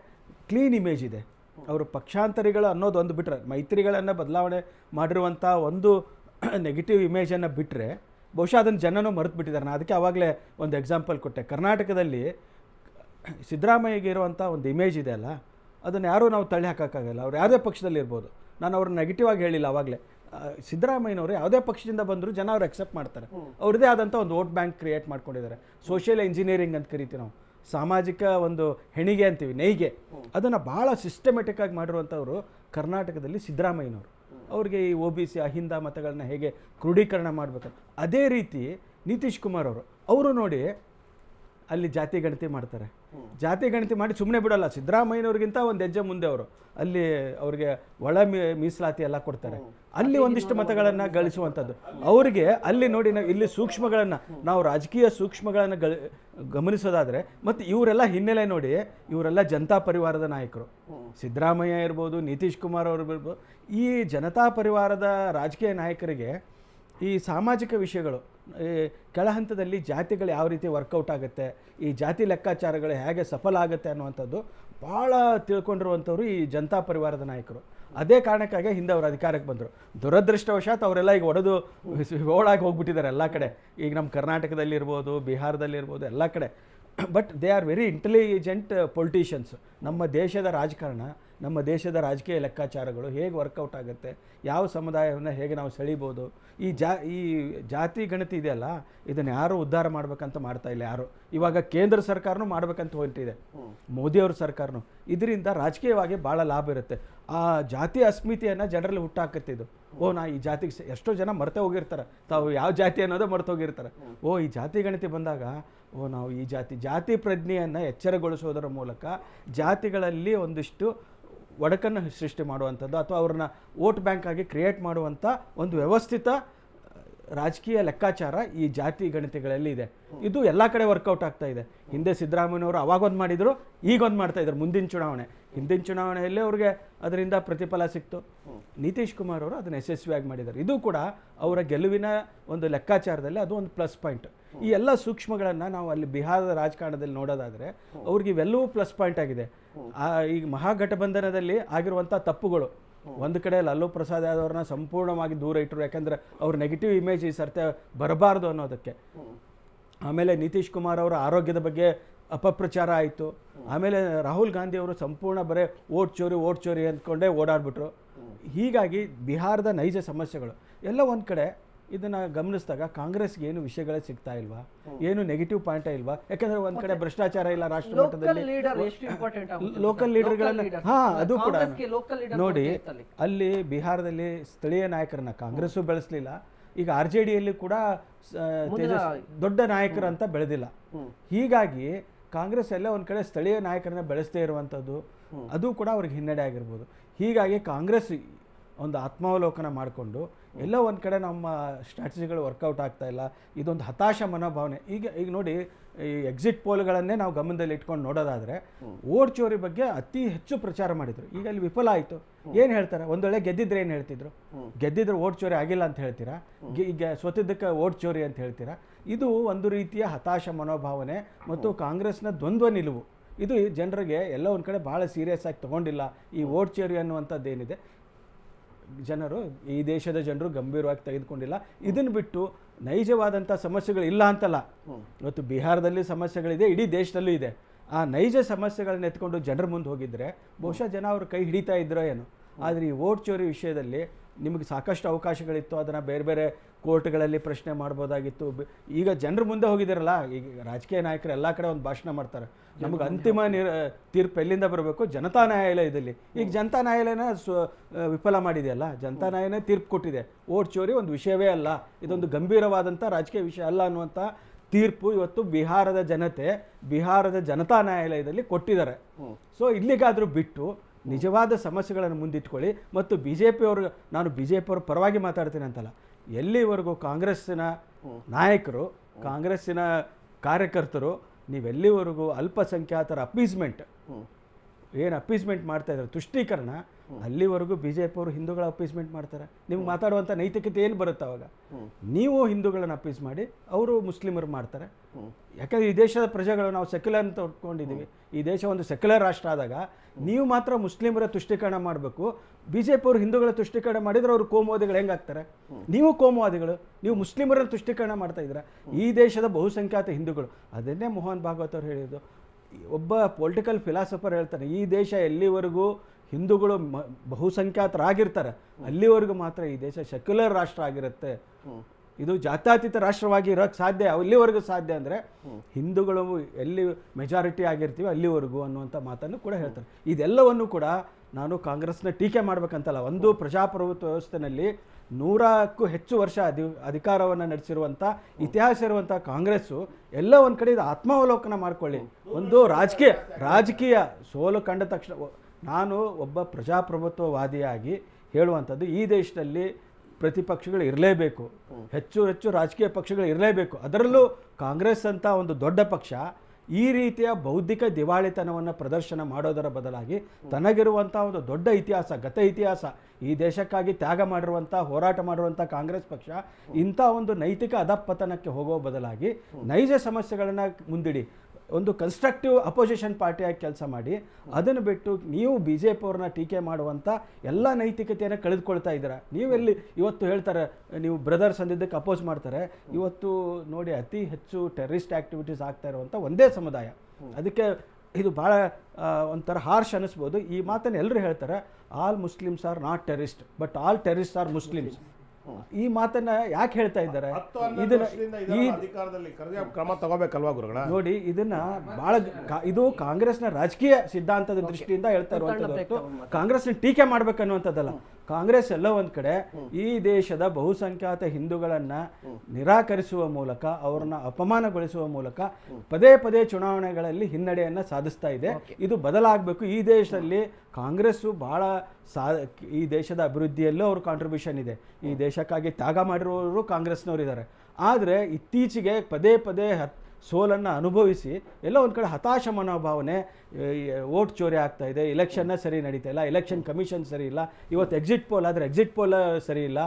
ಕ್ಲೀನ್ ಇಮೇಜ್ ಇದೆ. ಅವರು ಪಕ್ಷಾಂತರಿಗಳು ಅನ್ನೋದು ಒಂದು ಬಿಟ್ಟರೆ ಮೈತ್ರಿಗಳನ್ನು ಬದಲಾವಣೆ ಮಾಡಿರುವಂಥ ಒಂದು ನೆಗೆಟಿವ್ ಇಮೇಜನ್ನು ಬಿಟ್ಟರೆ ಬಹುಶಃ ಅದನ್ನು ಜನನೂ ಮರೆತು ಬಿಟ್ಟಿದ್ದಾರೆ ನಾನು ಅದಕ್ಕೆ ಆವಾಗಲೇ ಒಂದು ಎಕ್ಸಾಂಪಲ್ ಕೊಟ್ಟೆ. ಕರ್ನಾಟಕದಲ್ಲಿ ಸಿದ್ದರಾಮಯ್ಯಗೆ ಇರುವಂಥ ಒಂದು ಇಮೇಜ್ ಇದೆ ಅಲ್ಲ ಅದನ್ನು ಯಾರೂ ನಾವು ತಳ್ಳಿ ಹಾಕೋಕ್ಕಾಗಲ್ಲ. ಅವ್ರು ಯಾವುದೇ ಪಕ್ಷದಲ್ಲಿ ಇರ್ಬೋದು. ನಾನು ಅವ್ರನ್ನ ನೆಗೆಟಿವ್ ಆಗಿ ಹೇಳಿಲ್ಲ ಆವಾಗಲೇ ಸಿದ್ದರಾಮಯ್ಯನವರು ಯಾವುದೇ ಪಕ್ಷದಿಂದ ಬಂದರೂ ಜನ ಅವ್ರು ಅಕ್ಸೆಪ್ಟ್ ಮಾಡ್ತಾರೆ. ಅವ್ರದ್ದೇ ಆದಂಥ ಒಂದು ವೋಟ್ ಬ್ಯಾಂಕ್ ಕ್ರಿಯೇಟ್ ಮಾಡ್ಕೊಂಡಿದ್ದಾರೆ. ಸೋಷಿಯಲ್ ಇಂಜಿನಿಯರಿಂಗ್ ಅಂತ ಕರಿತೀವಿ ನಾವು. ಸಾಮಾಜಿಕ ಒಂದು ಹೆಣಿಗೆ ಅಂತೀವಿ ನೈಗೆ ಅದನ್ನು ಭಾಳ ಸಿಸ್ಟಮೆಟಿಕ್ಕಾಗಿ ಮಾಡಿರುವಂಥವ್ರು ಕರ್ನಾಟಕದಲ್ಲಿ ಸಿದ್ದರಾಮಯ್ಯನವರು. ಅವ್ರಿಗೆ ಈ ಒ ಬಿ ಸಿ ಅಹಿಂದ ಮತಗಳನ್ನ ಹೇಗೆ ಕ್ರೋಢೀಕರಣ ಮಾಡಬೇಕು. ಅದೇ ರೀತಿ ನಿತೀಶ್ ಕುಮಾರ್ ಅವರು ಅವರು ನೋಡಿ ಅಲ್ಲಿ ಜಾತಿ ಗಣತಿ ಮಾಡ್ತಾರೆ. ಜಾತಿ ಗಣತಿ ಮಾಡಿ ಸುಮ್ಮನೆ ಬಿಡಲ್ಲ. ಸಿದ್ದರಾಮಯ್ಯನವ್ರಿಗಿಂತ ಒಂದು ಹೆಜ್ಜೆ ಮುಂದೆ ಅವರು. ಅಲ್ಲಿ ಅವ್ರಿಗೆ ಒಳ ಮೀ ಮೀಸಲಾತಿ ಎಲ್ಲ ಕೊಡ್ತಾರೆ. ಅಲ್ಲಿ ಒಂದಿಷ್ಟು ಮತಗಳನ್ನು ಗಳಿಸುವಂಥದ್ದು ಅವರಿಗೆ ಅಲ್ಲಿ ನೋಡಿ ನಾವು ಇಲ್ಲಿ ಸೂಕ್ಷ್ಮಗಳನ್ನು ನಾವು ರಾಜಕೀಯ ಸೂಕ್ಷ್ಮಗಳನ್ನು ಗಳ ಗಮನಿಸೋದಾದರೆ ಮತ್ತು ಇವರೆಲ್ಲ ಹಿನ್ನೆಲೆ ನೋಡಿ ಇವರೆಲ್ಲ ಜನತಾ ಪರಿವಾರದ ನಾಯಕರು. ಸಿದ್ದರಾಮಯ್ಯ ಇರ್ಬೋದು ನಿತೀಶ್ ಕುಮಾರ್ ಅವರು ಇರ್ಬೋದು. ಈ ಜನತಾ ಪರಿವಾರದ ರಾಜಕೀಯ ನಾಯಕರಿಗೆ ಈ ಸಾಮಾಜಿಕ ವಿಷಯಗಳು ಈ ಕೆಳಹಂತದಲ್ಲಿ ಜಾತಿಗಳು ಯಾವ ರೀತಿ ವರ್ಕೌಟ್ ಆಗುತ್ತೆ, ಈ ಜಾತಿ ಲೆಕ್ಕಾಚಾರಗಳು ಹೇಗೆ ಸಫಲ ಆಗುತ್ತೆ ಅನ್ನುವಂಥದ್ದು ಭಾಳ ತಿಳ್ಕೊಂಡಿರುವಂಥವ್ರು ಈ ಜನತಾ ಪರಿವಾರದ ನಾಯಕರು. ಅದೇ ಕಾರಣಕ್ಕಾಗಿ ಹಿಂದೆ ಅವರು ಅಧಿಕಾರಕ್ಕೆ ಬಂದರು. ದುರದೃಷ್ಟವಶಾತ್ ಅವರೆಲ್ಲ ಈಗ ಒಡೆದು ಹೋಳಾಗಿ ಹೋಗ್ಬಿಟ್ಟಿದ್ದಾರೆ ಎಲ್ಲ ಕಡೆ. ಈಗ ನಮ್ಮ ಕರ್ನಾಟಕದಲ್ಲಿರ್ಬೋದು ಬಿಹಾರದಲ್ಲಿರ್ಬೋದು ಎಲ್ಲ ಕಡೆ. But they are very intelligent politicians ನಮ್ಮ ದೇಶದ ರಾಜಕಾರಣ ನಮ್ಮ ದೇಶದ ರಾಜಕೀಯ ಲೆಕ್ಕಾಚಾರಗಳು ಹೇಗೆ ವರ್ಕೌಟ್ ಆಗುತ್ತೆ, ಯಾವ ಸಮುದಾಯವನ್ನು ಹೇಗೆ ನಾವು ಸೆಳಿಬೋದು, ಈ ಜಾ, ಈ ಜಾತಿ ಗಣತಿ ಇದೆಯಲ್ಲ, ಇದನ್ನು ಯಾರು ಉದ್ಧಾರ ಮಾಡಬೇಕಂತ ಮಾಡ್ತಾ ಇಲ್ಲ ಯಾರು. ಇವಾಗ ಕೇಂದ್ರ ಸರ್ಕಾರನೂ ಮಾಡ್ಬೇಕಂತ ಹೊಂಟಿದೆ, ಮೋದಿಯವ್ರ ಸರ್ಕಾರನು. ಇದರಿಂದ ರಾಜಕೀಯವಾಗಿ ಭಾಳ ಲಾಭ ಇರುತ್ತೆ. ಆ ಜಾತಿ ಅಸ್ಮಿತೆಯನ್ನು ಜನರಲ್ಲಿ ಹುಟ್ಟಾಕತ್ತೆ ಇದು. ಓ, ನಾ ಈ ಜಾತಿಗೆ ಎಷ್ಟೋ ಜನ ಮರ್ತೆ ಹೋಗಿರ್ತಾರೆ. ತಾವು ಯಾವ ಜಾತಿ ಅನ್ನೋದೇ ಮರ್ತು ಹೋಗಿರ್ತಾರೆ. ಓ, ಈ ಜಾತಿ ಗಣತಿ ಬಂದಾಗ, ಓ, ನಾವು ಈ ಜಾತಿ ಜಾತಿ ಪ್ರಜ್ಞೆಯನ್ನು ಎಚ್ಚರಗೊಳಿಸೋದರ ಮೂಲಕ ಜಾತಿಗಳಲ್ಲಿ ಒಂದಿಷ್ಟು ಒಡಕನ್ನು ಸೃಷ್ಟಿ ಮಾಡುವಂಥದ್ದು ಅಥವಾ ಅವ್ರನ್ನ ವೋಟ್ ಬ್ಯಾಂಕ್ ಆಗಿ ಕ್ರಿಯೇಟ್ ಮಾಡುವಂಥ ಒಂದು ವ್ಯವಸ್ಥಿತ ರಾಜಕೀಯ ಲೆಕ್ಕಾಚಾರ ಈ ಜಾತಿ ಗಣಿತಗಳಲ್ಲಿ ಇದೆ. ಇದು ಎಲ್ಲ ಕಡೆ ವರ್ಕೌಟ್ ಆಗ್ತಾ ಇದೆ. ಹಿಂದೆ ಸಿದ್ದರಾಮಯ್ಯನವರು ಅವಾಗೊಂದು ಮಾಡಿದರು, ಈಗೊಂದು ಮಾಡ್ತಾ ಇದ್ದಾರೆ ಮುಂದಿನ ಚುನಾವಣೆ. ಹಿಂದಿನ ಚುನಾವಣೆಯಲ್ಲಿ ಅವ್ರಿಗೆ ಅದರಿಂದ ಪ್ರತಿಫಲ ಸಿಕ್ತು. ನಿತೀಶ್ ಕುಮಾರ್ ಅವರು ಅದನ್ನು ಯಶಸ್ವಿಯಾಗಿ ಮಾಡಿದ್ದಾರೆ. ಇದು ಕೂಡ ಅವರ ಗೆಲುವಿನ ಒಂದು ಲೆಕ್ಕಾಚಾರದಲ್ಲಿ ಅದು ಒಂದು ಪ್ಲಸ್ ಪಾಯಿಂಟ್. ಈ ಎಲ್ಲ ಸೂಕ್ಷ್ಮಗಳನ್ನು ನಾವು ಅಲ್ಲಿ ಬಿಹಾರದ ರಾಜಕಾರಣದಲ್ಲಿ ನೋಡೋದಾದರೆ ಅವ್ರಿಗೆ ಇವೆಲ್ಲವೂ ಪ್ಲಸ್ ಪಾಯಿಂಟ್ ಆಗಿದೆ. ಈಗ ಮಹಾಗಠಬಂಧನದಲ್ಲಿ ಆಗಿರುವಂಥ ತಪ್ಪುಗಳು. ಒಂದು ಕಡೆ ಲಾಲು ಪ್ರಸಾದ್ ಯಾದವ್ರನ್ನ ಸಂಪೂರ್ಣವಾಗಿ ದೂರ ಇಟ್ಟರು ಯಾಕಂದ್ರೆ ಅವ್ರ ನೆಗೆಟಿವ್ ಇಮೇಜ್ ಈ ಸರ್ತೆ ಬರಬಾರ್ದು ಅನ್ನೋದಕ್ಕೆ. ಆಮೇಲೆ ನಿತೀಶ್ ಕುಮಾರ್ ಅವರ ಆರೋಗ್ಯದ ಬಗ್ಗೆ ಅಪಪ್ರಚಾರ ಆಯಿತು. ಆಮೇಲೆ ರಾಹುಲ್ ಗಾಂಧಿ ಅವರು ಸಂಪೂರ್ಣ ಬರೀ ಓಟ್ ಚೋರಿ ಓಟ್ ಚೋರಿ ಅಂದ್ಕೊಂಡೇ ಓಡಾಡ್ಬಿಟ್ರು. ಹೀಗಾಗಿ ಬಿಹಾರದ ನೈಜ ಸಮಸ್ಯೆಗಳು. ಎಲ್ಲ ಒಂದು ಕಡೆ ಇದನ್ನು ಗಮನಿಸಿದಾಗ ಕಾಂಗ್ರೆಸ್ಗೆ ಏನು ವಿಷಯಗಳೇ ಸಿಗ್ತಾ ಇಲ್ವಾ? ಏನು ನೆಗೆಟಿವ್ ಪಾಯಿಂಟ್ ಇಲ್ವಾ? ಯಾಕಂದ್ರೆ ಒಂದ್ ಕಡೆ ಭ್ರಷ್ಟಾಚಾರ ಇಲ್ಲ ರಾಷ್ಟ್ರ ಲೋಕಲ್ ಮಟ್ಟದಲ್ಲಿ. ಲೋಕಲ್ ಲೀಡರ್ಗಳನ್ನ ಹಾ ಅದು ಕೂಡ ನೋಡಿ ಅಲ್ಲಿ ಬಿಹಾರದಲ್ಲಿ ಸ್ಥಳೀಯ ನಾಯಕರನ್ನ ಕಾಂಗ್ರೆಸ್ಸು ಬೆಳೆಸಲಿಲ್ಲ. ಈಗ ಆರ್ ಜೆ ಡಿಯಲ್ಲಿ ಕೂಡ ದೊಡ್ಡ ನಾಯಕರಂತ ಬೆಳೆದಿಲ್ಲ. ಹೀಗಾಗಿ ಕಾಂಗ್ರೆಸ್ ಎಲ್ಲ ಒಂದ್ ಕಡೆ ಸ್ಥಳೀಯ ನಾಯಕರನ್ನ ಬೆಳೆಸದೇ ಇರುವಂಥದ್ದು ಅದು ಕೂಡ ಅವ್ರಿಗೆ ಹಿನ್ನಡೆ ಆಗಿರ್ಬೋದು. ಹೀಗಾಗಿ ಕಾಂಗ್ರೆಸ್ ಒಂದು ಆತ್ಮಾವಲೋಕನ ಮಾಡಿಕೊಂಡು ಎಲ್ಲ ಒಂದು ಕಡೆ ನಮ್ಮ ಸ್ಟ್ರಾಟಜಿಗಳು ವರ್ಕೌಟ್ ಆಗ್ತಾ ಇಲ್ಲ. ಇದೊಂದು ಹತಾಶ ಮನೋಭಾವನೆ. ಈಗ ಈಗ ನೋಡಿ, ಈ ಎಕ್ಸಿಟ್ ಪೋಲ್ಗಳನ್ನೇ ನಾವು ಗಮನದಲ್ಲಿ ಇಟ್ಕೊಂಡು ನೋಡೋದಾದರೆ ಓಟ್ ಚೋರಿ ಬಗ್ಗೆ ಅತಿ ಹೆಚ್ಚು ಪ್ರಚಾರ ಮಾಡಿದರು. ಈಗ ಅಲ್ಲಿ ವಿಫಲ ಆಯಿತು. ಏನು ಹೇಳ್ತಾರೆ? ಒಂದು ವೇಳೆ ಗೆದ್ದಿದ್ರೆ ಏನು ಹೇಳ್ತಿದ್ರು? ಗೆದ್ದಿದ್ರೆ ಓಟ್ ಚೋರಿ ಆಗಿಲ್ಲ ಅಂತ ಹೇಳ್ತೀರಾ? ಈಗ ಸ್ವತಿದ್ದಕ್ಕೆ ಓಟ್ ಚೋರಿ ಅಂತ ಹೇಳ್ತೀರಾ? ಇದು ಒಂದು ರೀತಿಯ ಹತಾಶ ಮನೋಭಾವನೆ ಮತ್ತು ಕಾಂಗ್ರೆಸ್ನ ದ್ವಂದ್ವ ನಿಲುವು. ಇದು ಜನರಿಗೆ ಎಲ್ಲ ಒಂದು ಕಡೆ ಭಾಳ ಸೀರಿಯಸ್ ಆಗಿ ತಗೊಂಡಿಲ್ಲ. ಈ ಓಟ್ ಚೇರಿ ಅನ್ನುವಂಥದ್ದು ಏನಿದೆ ಜನರು ಈ ದೇಶದ ಜನರು ಗಂಭೀರವಾಗಿ ತೆಗೆದುಕೊಂಡಿಲ್ಲ. ಇದನ್ನು ಬಿಟ್ಟು ನೈಜವಾದಂಥ ಸಮಸ್ಯೆಗಳು ಇಲ್ಲ ಅಂತಲ್ಲ ಇವತ್ತು ಬಿಹಾರದಲ್ಲಿ ಸಮಸ್ಯೆಗಳಿದೆ ಇಡೀ ದೇಶದಲ್ಲೂ ಇದೆ. ಆ ನೈಜ ಸಮಸ್ಯೆಗಳನ್ನ ಎತ್ಕೊಂಡು ಜನರ ಮುಂದೆ ಹೋಗಿದ್ರೆ ಬಹುಶಃ ಜನ ಅವರು ಕೈ ಹಿಡಿತಾ ಇದ್ರೋ ಏನು. ಆದರೆ ಈ ವೋಟ್ ಚೋರಿ ವಿಷಯದಲ್ಲಿ ನಿಮಗೆ ಸಾಕಷ್ಟು ಅವಕಾಶಗಳಿತ್ತು ಅದನ್ನು ಬೇರೆ ಬೇರೆ ಕೋರ್ಟ್ಗಳಲ್ಲಿ ಪ್ರಶ್ನೆ ಮಾಡ್ಬೋದಾಗಿತ್ತು. ಈಗ ಜನರ ಮುಂದೆ ಹೋಗಿದ್ದೀರಲ್ಲ ಈಗ ರಾಜಕೀಯ ನಾಯಕರು ಎಲ್ಲ ಕಡೆ ಒಂದು ಭಾಷಣ ಮಾಡ್ತಾರೆ. ನಮಗೆ ಅಂತಿಮ ನಿರ್ ತೀರ್ಪು ಎಲ್ಲಿಂದ ಬರಬೇಕು? ಜನತಾ ನ್ಯಾಯಾಲಯದಲ್ಲಿ. ಈಗ ಜನತಾ ನ್ಯಾಯಾಲಯನ ಸ್ವ ವಿಫಲ ಮಾಡಿದೆಯಲ್ಲ ಜನತಾ ನ್ಯಾಯಾಲಯ ತೀರ್ಪು ಕೊಟ್ಟಿದೆ. ಓಟ್ ಚೋರಿ ಒಂದು ವಿಷಯವೇ ಅಲ್ಲ ಇದೊಂದು ಗಂಭೀರವಾದಂಥ ರಾಜಕೀಯ ವಿಷಯ ಅಲ್ಲ ಅನ್ನುವಂಥ ತೀರ್ಪು ಇವತ್ತು ಬಿಹಾರದ ಜನತೆ ಬಿಹಾರದ ಜನತಾ ನ್ಯಾಯಾಲಯದಲ್ಲಿ ಕೊಟ್ಟಿದ್ದಾರೆ. ಸೊ ಇಲ್ಲಿಗಾದರೂ ಬಿಟ್ಟು ನಿಜವಾದ ಸಮಸ್ಯೆಗಳನ್ನು ಮುಂದಿಟ್ಕೊಳ್ಳಿ. ಮತ್ತು ಬಿ ಜೆ ಪಿಯವರು ನಾನು ಬಿ ಜೆ ಪಿಯವ್ರ ಪರವಾಗಿ ಮಾತಾಡ್ತೀನಿ ಅಂತಲ್ಲ ಎಲ್ಲಿವರೆಗೂ ಕಾಂಗ್ರೆಸ್ಸಿನ ನಾಯಕರು ಕಾಂಗ್ರೆಸ್ಸಿನ ಕಾರ್ಯಕರ್ತರು ನೀವೆಲ್ಲಿವರೆಗೂ ಅಲ್ಪಸಂಖ್ಯಾತರ ಅಪೀಸ್ಮೆಂಟ್ ಏನು ಅಪೀಸ್ಮೆಂಟ್ ಮಾಡ್ತಾ ಇದ್ದಾರೆ ತುಷ್ಟೀಕರಣ ಅಲ್ಲಿವರೆಗೂ ಬಿ ಜೆ ಪಿ ಅವರು ಹಿಂದೂಗಳ ಅಪೀಸ್ಮೆಂಟ್ ಮಾಡ್ತಾರೆ. ನಿಮ್ಗೆ ಮಾತಾಡುವಂಥ ನೈತಿಕತೆ ಏನು ಬರುತ್ತೆ ಅವಾಗ? ನೀವು ಹಿಂದೂಗಳನ್ನು ಅಪ್ಪೀಸ್ ಮಾಡಿ ಅವರು ಮುಸ್ಲಿಮರು ಮಾಡ್ತಾರೆ. ಯಾಕಂದ್ರೆ ಈ ದೇಶದ ಪ್ರಜೆಗಳು ನಾವು ಸೆಕ್ಯುಲರ್ ಅಂತ ಹೊಡ್ಕೊಂಡಿದ್ದೀವಿ ಈ ದೇಶ ಒಂದು ಸೆಕ್ಯುಲರ್ ರಾಷ್ಟ್ರ ಆದಾಗ ನೀವು ಮಾತ್ರ ಮುಸ್ಲಿಮರ ತುಷ್ಟೀಕರಣ ಮಾಡಬೇಕು. ಬಿ ಜೆ ಪಿ ಅವರು ಹಿಂದೂಗಳ ತುಷ್ಟೀಕರಣ ಮಾಡಿದರೆ ಅವರು ಕೋಮುವಾದಿಗಳು ಹೆಂಗಾಗ್ತಾರೆ ನೀವು ಕೋಮುವಾದಿಗಳು ನೀವು ಮುಸ್ಲಿಮರ ತುಷ್ಟೀಕರಣ ಮಾಡ್ತಾ ಇದ್ದೀರಾ? ಈ ದೇಶದ ಬಹುಸಂಖ್ಯಾತ ಹಿಂದೂಗಳು. ಅದನ್ನೇ ಮೋಹನ್ ಭಾಗವತ್ ಅವರು ಹೇಳಿದ್ದು. ಒಬ್ಬ ಪೊಲಿಟಿಕಲ್ ಫಿಲಾಸಫರ್ ಹೇಳ್ತಾರೆ ಈ ದೇಶ ಎಲ್ಲಿವರೆಗೂ ಹಿಂದೂಗಳು ಮ ಬಹುಸಂಖ್ಯಾತರಾಗಿರ್ತಾರೆ. ಅಲ್ಲಿವರೆಗೂ ಮಾತ್ರ ಈ ದೇಶ ಸೆಕ್ಯುಲರ್ ರಾಷ್ಟ್ರ ಆಗಿರುತ್ತೆ. ಇದು ಜಾತ್ಯಾತೀತ ರಾಷ್ಟ್ರವಾಗಿ ಇರೋಕ್ಕೆ ಸಾಧ್ಯ ಅಲ್ಲಿವರೆಗೂ ಸಾಧ್ಯ ಅಂದರೆ ಹಿಂದೂಗಳು ಎಲ್ಲಿ ಮೆಜಾರಿಟಿ ಆಗಿರ್ತೀವಿ ಅಲ್ಲಿವರೆಗೂ ಅನ್ನುವಂಥ ಮಾತನ್ನು ಕೂಡ ಹೇಳ್ತಾರೆ. ಇದೆಲ್ಲವನ್ನು ಕೂಡ ನಾನು ಕಾಂಗ್ರೆಸ್ನ ಟೀಕೆ ಮಾಡ್ಬೇಕಂತಲ್ಲ ಒಂದು ಪ್ರಜಾಪ್ರಭುತ್ವ ವ್ಯವಸ್ಥೆನಲ್ಲಿ ನೂರಕ್ಕೂ ಹೆಚ್ಚು ವರ್ಷ ಅಧಿ ಅಧಿಕಾರವನ್ನು ನಡೆಸಿರುವಂಥ ಇತಿಹಾಸ ಇರುವಂಥ ಕಾಂಗ್ರೆಸ್ಸು ಎಲ್ಲ ಒಂದು ಕಡೆ ಇದು ಆತ್ಮಾವಲೋಕನ ಮಾಡ್ಕೊಳ್ಳಿ. ಒಂದು ರಾಜಕೀಯ ರಾಜಕೀಯ ಸೋಲು ಕಂಡ ತಕ್ಷಣ ನಾನು ಒಬ್ಬ ಪ್ರಜಾಪ್ರಭುತ್ವವಾದಿಯಾಗಿ ಹೇಳುವಂಥದ್ದು ಈ ದೇಶದಲ್ಲಿ ಪ್ರತಿಪಕ್ಷಗಳು ಇರಲೇಬೇಕು. ಹೆಚ್ಚು ಹೆಚ್ಚು ರಾಜಕೀಯ ಪಕ್ಷಗಳು ಇರಲೇಬೇಕು. ಅದರಲ್ಲೂ ಕಾಂಗ್ರೆಸ್ ಅಂತ ಒಂದು ದೊಡ್ಡ ಪಕ್ಷ ಈ ರೀತಿಯ ಬೌದ್ಧಿಕ ದಿವಾಳಿತನವನ್ನು ಪ್ರದರ್ಶನ ಮಾಡೋದರ ಬದಲಾಗಿ ತನಗಿರುವಂಥ ಒಂದು ದೊಡ್ಡ ಇತಿಹಾಸ, ಗತ ಇತಿಹಾಸ, ಈ ದೇಶಕ್ಕಾಗಿ ತ್ಯಾಗ ಮಾಡಿರುವಂಥ, ಹೋರಾಟ ಮಾಡಿರುವಂಥ ಕಾಂಗ್ರೆಸ್ ಪಕ್ಷ ಇಂಥ ಒಂದು ನೈತಿಕ ಅಧಪತನಕ್ಕೆ ಹೋಗೋ ಬದಲಾಗಿ ನೈಜ ಸಮಸ್ಯೆಗಳನ್ನು ಮುಂದಿಡಿ. ಒಂದು ಕನ್ಸ್ಟ್ರಕ್ಟಿವ್ ಅಪೋಸಿಷನ್ ಪಾರ್ಟಿಯಾಗಿ ಕೆಲಸ ಮಾಡಿ ಅದನ್ನು ಬಿಟ್ಟು ನೀವು ಬಿ ಜೆ ಪಿ ಅವ್ರನ್ನ ಟೀಕೆ ಮಾಡುವಂಥ ಎಲ್ಲ ನೈತಿಕತೆಯನ್ನು ಕಳೆದುಕೊಳ್ತಾ ಇದ್ದೀರಾ. ನೀವೆಲ್ಲಿ ಇವತ್ತು ಹೇಳ್ತಾರೆ ನೀವು ಬ್ರದರ್ಸ್ ಅಂದಿದ್ದಕ್ಕೆ ಅಪೋಸ್ ಮಾಡ್ತಾರೆ. ಇವತ್ತು ನೋಡಿ ಅತಿ ಹೆಚ್ಚು ಟೆರರಿಸ್ಟ್ ಆ್ಯಕ್ಟಿವಿಟೀಸ್ ಆಗ್ತಾ ಇರುವಂಥ ಒಂದೇ ಸಮುದಾಯ. ಅದಕ್ಕೆ ಇದು ಭಾಳ ಒಂಥರ ಹಾರ್ಶ್ ಅನ್ನಿಸ್ಬೋದು. ಈ ಮಾತನ್ನು ಎಲ್ಲರೂ ಹೇಳ್ತಾರೆ all Muslims are not terrorist but all terrorist are Muslims ಈ ಮಾತನ್ನ ಯಾಕೆ ಹೇಳ್ತಾ ಇದ್ದಾರೆ? ಇದನ್ನ ಈ ಅಧಿಕಾರದಲ್ಲಿ ಕ್ರಮ ತಗೋಬೇಕಲ್ವಾ ಗುರುಗಳ? ನೋಡಿ ಇದನ್ನ ಬಹಳ ಇದು ಕಾಂಗ್ರೆಸ್ನ ರಾಜಕೀಯ ಸಿದ್ಧಾಂತದ ದೃಷ್ಟಿಯಿಂದ ಹೇಳ್ತಾ ಇರುವಂತದ್ದು. ಕಾಂಗ್ರೆಸ್ನ ಟೀಕೆ ಮಾಡ್ಬೇಕನ್ನುವಂಥದ್ದಲ್ಲ. ಕಾಂಗ್ರೆಸ್ ಎಲ್ಲ ಒಂದ್ ಕಡೆ ಈ ದೇಶದ ಬಹುಸಂಖ್ಯಾತ ಹಿಂದೂಗಳನ್ನ ನಿರಾಕರಿಸುವ ಮೂಲಕ ಅವ್ರನ್ನ ಅಪಮಾನಗೊಳಿಸುವ ಮೂಲಕ ಪದೇ ಪದೇ ಚುನಾವಣೆಗಳಲ್ಲಿ ಹಿನ್ನಡೆಯನ್ನ ಸಾಧಿಸ್ತಾ ಇದೆ. ಇದು ಬದಲಾಗಬೇಕು. ಈ ದೇಶದಲ್ಲಿ ಕಾಂಗ್ರೆಸ್ಸು ಭಾಳ ಸಾ ಈ ದೇಶದ ಅಭಿವೃದ್ಧಿಯಲ್ಲೂ ಅವ್ರ ಕಾಂಟ್ರಿಬ್ಯೂಷನ್ ಇದೆ. ಈ ದೇಶಕ್ಕಾಗಿ ತ್ಯಾಗ ಮಾಡಿರೋರು ಕಾಂಗ್ರೆಸ್ನವ್ರು ಇದ್ದಾರೆ ಆದರೆ ಇತ್ತೀಚೆಗೆ ಪದೇ ಪದೇ ಹತ್ ಸೋಲನ್ನು ಅನುಭವಿಸಿ ಎಲ್ಲ ಒಂದು ಕಡೆ ಹತಾಶ ಮನೋಭಾವನೆ ವೋಟ್ ಚೋರಿ ಆಗ್ತಾ ಇದೆ ಇಲೆಕ್ಷನ್ನ ಸರಿ ನಡೀತಾ ಇಲ್ಲ ಎಲೆಕ್ಷನ್ ಕಮಿಷನ್ ಸರಿ ಇಲ್ಲ, ಇವತ್ತು ಎಕ್ಸಿಟ್ ಪೋಲ್ ಆದರೆ ಎಕ್ಸಿಟ್ ಪೋಲ್ ಸರಿ ಇಲ್ಲ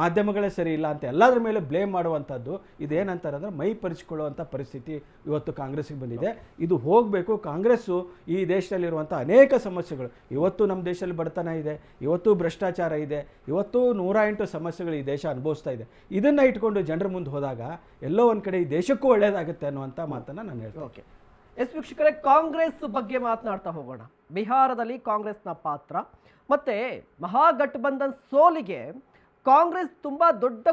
ಮಾಧ್ಯಮಗಳೇ ಸರಿ ಇಲ್ಲ ಅಂತ ಎಲ್ಲದರ ಮೇಲೆ ಬ್ಲೇಮ್ ಮಾಡುವಂಥದ್ದು ಇದೇನಂತಾರೆ ಅಂದರೆ ಮೈ ಪರಿಚಿಕೊಳ್ಳುವಂಥ ಪರಿಸ್ಥಿತಿ ಇವತ್ತು ಕಾಂಗ್ರೆಸ್ಗೆ ಬಂದಿದೆ. ಇದು ಹೋಗಬೇಕು, ಕಾಂಗ್ರೆಸ್ಸು ಈ ದೇಶದಲ್ಲಿರುವಂಥ ಅನೇಕ ಸಮಸ್ಯೆಗಳು. ಇವತ್ತು ನಮ್ಮ ದೇಶದಲ್ಲಿ ಬಡತನ ಇದೆ, ಇವತ್ತು ಭ್ರಷ್ಟಾಚಾರ ಇದೆ, ಇವತ್ತು ನೂರ ಎಂಟು ಸಮಸ್ಯೆಗಳು ಈ ದೇಶ ಅನುಭವಿಸ್ತಾ ಇದೆ. ಇದನ್ನು ಇಟ್ಕೊಂಡು ಜನರ ಮುಂದೆ ಹೋದಾಗ ಎಲ್ಲೋ ಒಂದು ಕಡೆ ಈ ದೇಶಕ್ಕೂ ಒಳ್ಳೆಯದಾಗುತ್ತೆ ಅನ್ನುವಂಥ ಮಾತನ್ನು ನಾನು ಹೇಳ್ತೀನಿ ಓಕೆ. ಎಸ್ ವೀಕ್ಷಕರೇ, ಕಾಂಗ್ರೆಸ್ ಬಗ್ಗೆ ಮಾತನಾಡ್ತಾ ಹೋಗೋಣ. ಬಿಹಾರದಲ್ಲಿ ಕಾಂಗ್ರೆಸ್ನ ಪಾತ್ರ. ಮತ್ತೆ ಮಹಾಗಠಬಂಧನ್ ಸೋಲಿಗೆ ಕಾಂಗ್ರೆಸ್ ತುಂಬಾ ದೊಡ್ಡ